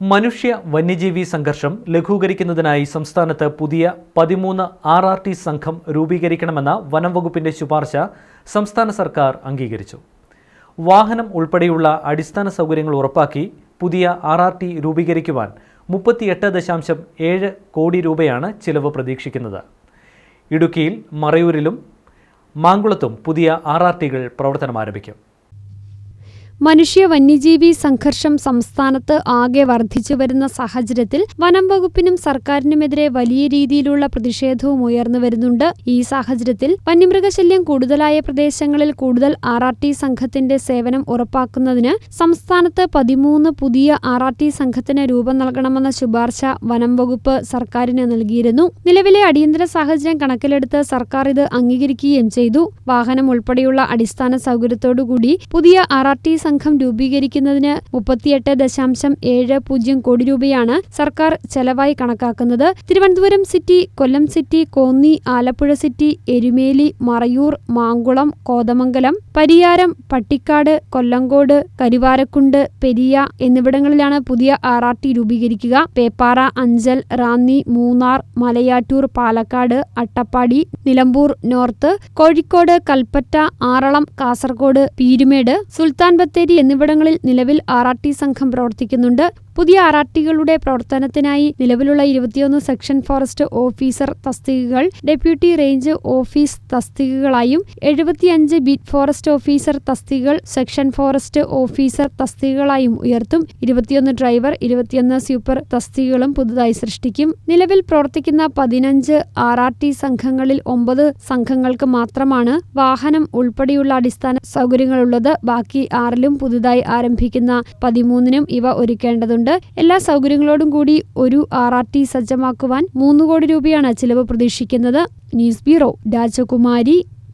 മനുഷ്യ വന്യജീവി സംഘർഷം ലഘൂകരിക്കുന്നതിനായി സംസ്ഥാനത്ത് പുതിയ പതിമൂന്ന് ആർ ആർ ടി സംഘം രൂപീകരിക്കണമെന്ന വനം വകുപ്പിന്റെ ശുപാർശ സംസ്ഥാന സർക്കാർ അംഗീകരിച്ചു. വാഹനം ഉൾപ്പെടെയുള്ള അടിസ്ഥാന സൗകര്യങ്ങൾ ഉറപ്പാക്കി പുതിയ ആർ ആർ ടി രൂപീകരിക്കുവാൻ മുപ്പത്തിയെട്ട് ദശാംശം ഏഴ് കോടി രൂപയാണ് ചിലവ് പ്രതീക്ഷിക്കുന്നത്. ഇടുക്കിയിൽ മറയൂരിലും മാങ്കുളത്തും പുതിയ ആർ ആർ ടികൾ പ്രവർത്തനം ആരംഭിക്കും മനുഷ്യ വന്യജീവി സംഘർഷം സംസ്ഥാനത്ത് ആകെ വർദ്ധിച്ചു വരുന്ന സാഹചര്യത്തിൽ വനം വകുപ്പിനും സർക്കാരിനുമെതിരെ വലിയ രീതിയിലുള്ള പ്രതിഷേധവും ഉയർന്നു വരുന്നുണ്ട്. ഈ സാഹചര്യത്തിൽ വന്യമൃഗശല്യം കൂടുതലായ പ്രദേശങ്ങളിൽ കൂടുതൽ ആർ ആർ ടി സംഘത്തിന്റെ സേവനം ഉറപ്പാക്കുന്നതിന് സംസ്ഥാനത്ത് പതിമൂന്ന് പുതിയ ആർ ആർ ടി സംഘത്തിന് രൂപം നൽകണമെന്ന ശുപാർശ വനം വകുപ്പ് സർക്കാരിന് നൽകിയിരുന്നു. നിലവിലെ അടിയന്തര സാഹചര്യം കണക്കിലെടുത്ത് സർക്കാർ ഇത് അംഗീകരിക്കുകയും ചെയ്തു. വാഹനം ഉൾപ്പെടെയുള്ള അടിസ്ഥാന സൗകര്യത്തോടുകൂടി പുതിയ ആർ ആർ ടി സംഘം രൂപീകരിക്കുന്നതിന് മുപ്പത്തിയെട്ട് ദശാംശം ഏഴ് പൂജ്യം കോടി രൂപയാണ് സർക്കാർ ചെലവായി കണക്കാക്കുന്നത്. Thiruvananthapuram city Kollam city Konni Alappuzha city Erumeli Marayur Mankulam Kothamangalam Pariyaram Pattikkad Kollengode Karuvarakundu Periya എന്നിവിടങ്ങളിലാണ് പുതിയ ആർ ആർ ടി രൂപീകരിക്കുക. പേപ്പാറ അഞ്ചൽ റാന്നി മൂന്നാർ മലയാറ്റൂർ പാലക്കാട് അട്ടപ്പാടി നിലമ്പൂർ നോർത്ത് കോഴിക്കോട് കൽപ്പറ്റ ആറളം കാസർഗോഡ് പീരുമേട് സുൽത്താൻ ബത്തേരി എന്നിവിടങ്ങളിൽ നിലവിൽ ആർ ആർ ടി സംഘം പ്രവർത്തിക്കുന്നുണ്ട്. പുതിയ ആർ പ്രവർത്തനത്തിനായി നിലവിലുള്ള ഇരുപത്തിയൊന്ന് സെക്ഷൻ ഫോറസ്റ്റ് ഓഫീസർ തസ്തികകൾ ഡെപ്യൂട്ടി റേഞ്ച് ഓഫീസ് തസ്തികകളായും എഴുപത്തിയഞ്ച് ബീറ്റ് ഫോറസ്റ്റ് ഓഫീസർ തസ്തികകൾ സെക്ഷൻ ഫോറസ്റ്റ് ഓഫീസർ തസ്തികകളായും ഉയർത്തും. ഇരുപത്തിയൊന്ന് ഡ്രൈവർ ഇരുപത്തിയൊന്ന് സൂപ്പർ തസ്തികകളും പുതുതായി സൃഷ്ടിക്കും. നിലവിൽ പ്രവർത്തിക്കുന്ന പതിനഞ്ച് ആർ സംഘങ്ങളിൽ ഒമ്പത് സംഘങ്ങൾക്ക് മാത്രമാണ് വാഹനം ഉൾപ്പെടെയുള്ള അടിസ്ഥാന സൗകര്യങ്ങളുള്ളത്. ബാക്കി ആറിലും പുതുതായി ആരംഭിക്കുന്ന പതിമൂന്നിനും ഇവ ഒരുക്കേണ്ടതുണ്ട്. എല്ലാ സൗകര്യങ്ങളോടും കൂടി ഒരു ആർ ആർ ടി സജ്ജമാക്കുവാൻ മൂന്ന് കോടി രൂപയാണ് ചിലവ് പ്രതീക്ഷിക്കുന്നത്. ന്യൂസ് ബ്യൂറോ രാജകുമാരി.